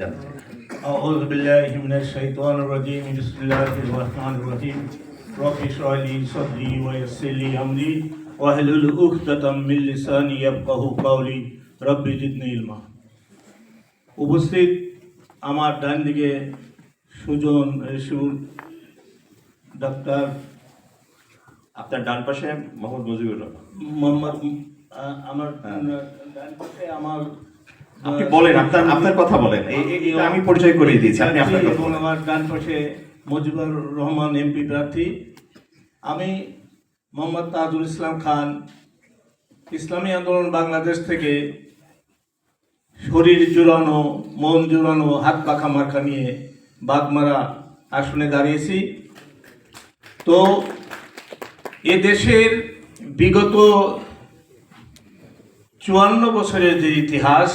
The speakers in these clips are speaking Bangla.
জানতে চাই أعوذ بالله من الشيطان الرجيم بسم الله الرحمن الرحيم رب اشرح لي صدري ويسر لي أمري واحلل عقدة من لساني يفقهوا قولي رب زدني علما উপস্থিত আমার ডান দিকে সুজন সুর ডাক্তার আপনার ডান পাশে মোহাম্মদ মুজিবুর রহমান মোহাম্মদ আহ, আমার হ্যাঁ। ডান পাশে আমার আপনি বলেন আপনার আপনার কথা বলেন। আমি পরিচয় করিয়ে দিয়েছি আপনি আপনার কথা বলেন। আমার ডান পাশে মুজিবুর রহমান এমপি প্রার্থী। আমি মোহাম্মদ তাজুল ইসলাম খান ইসলামী আন্দোলন বাংলাদেশ থেকে শরীর জোড়ানো মন জোড়ানো হাত পাখা মার্কা নিয়ে বাগমারা আসনে দাঁড়িয়েছি। তো এ দেশের বিগত চুয়ান্ন বছরের যে ইতিহাস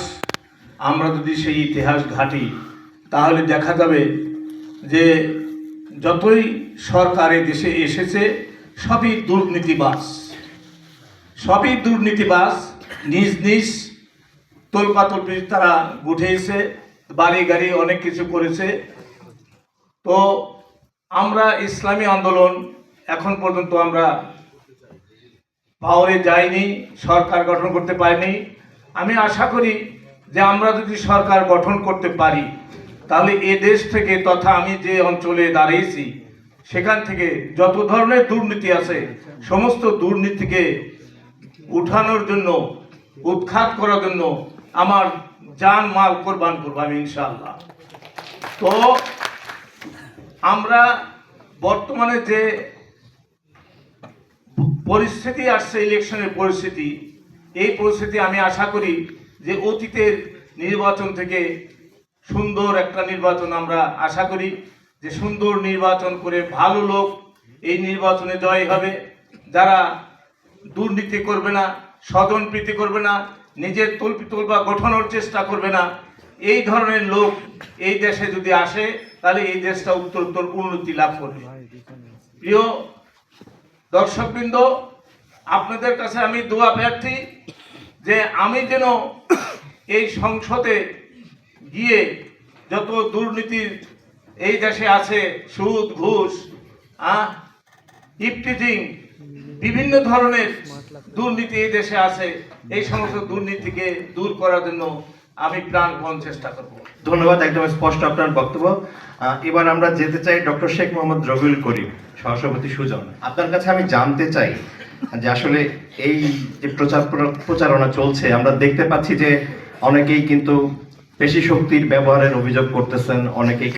আমরা যদি সেই ইতিহাস ঘাঁটি, তাহলে দেখা যাবে যে যতই সরকার দেশে এসেছে, সবই দুর্নীতিবাস সবই দুর্নীতিবাস নিজ নিজ তোলপাতলপি তারা উঠেছে বাড়ি গাড়ি অনেক কিছু করেছে। তো আমরা ইসলামী আন্দোলন এখন পর্যন্ত আমরা পাওয়ারে যাইনি, সরকার গঠন করতে পারিনি। আমি আশা করি যে আমরা যদি সরকার গঠন করতে পারি, তাহলে এ দেশ থেকে তথা আমি যে অঞ্চলে দাঁড়িয়েছি, সেখান থেকে যত ধরনের দুর্নীতি আছে, সমস্ত দুর্নীতিকে উঠানোর জন্য, উৎখাত করার জন্য আমার জান মাল কোরবান করব আমি ইনশাআল্লাহ। তো আমরা বর্তমানে যে পরিস্থিতি আসছে ইলেকশনের পরিস্থিতি, এই পরিস্থিতি আমি আশা করি যে অতীতের নির্বাচন থেকে সুন্দর একটা নির্বাচন আমরা আশা করি, যে সুন্দর নির্বাচন করে ভালো লোক এই নির্বাচনে জয় হবে। যারা দুর্নীতি করবে না স্বজন প্রীতি করবে না, নিজের তল্পি তল্পা গঠনের চেষ্টা করবে না, এই ধরনের লোক এই দেশে যদি আসে, তাহলে এই দেশটা উত্তর উত্তর উন্নতি লাভ করবে। প্রিয় দর্শকবৃন্দ, আপনাদের কাছে আমি দোয়া প্রার্থী। যে আমি যেন এই সংসদে গিয়ে যত দুর্নীতির এই দেশে আছে, সুদ, ঘুষ ইফটিজিং, বিভিন্ন ধরনের দুর্নীতি এই দেশে আছে, এই সমস্ত দুর্নীতিকে দূর করার জন্য আমি প্রাণপণ চেষ্টা করব। ধন্যবাদ, একদম স্পষ্ট আপনার বক্তব্য। এবার আমরা যেতে চাই ডক্টর শেখ মোহাম্মদ রবিউল করিম, সহসভাপতি সুজন। আপনার কাছে আমি জানতে চাই যে আসলে এই যে প্রচার প্রচারণা চলছে, আমরা দেখতে পাচ্ছি যে অনেকেই কিন্তু পেশি শক্তির ব্যবহারের অভিযোগ করতেছেন, অনেকেই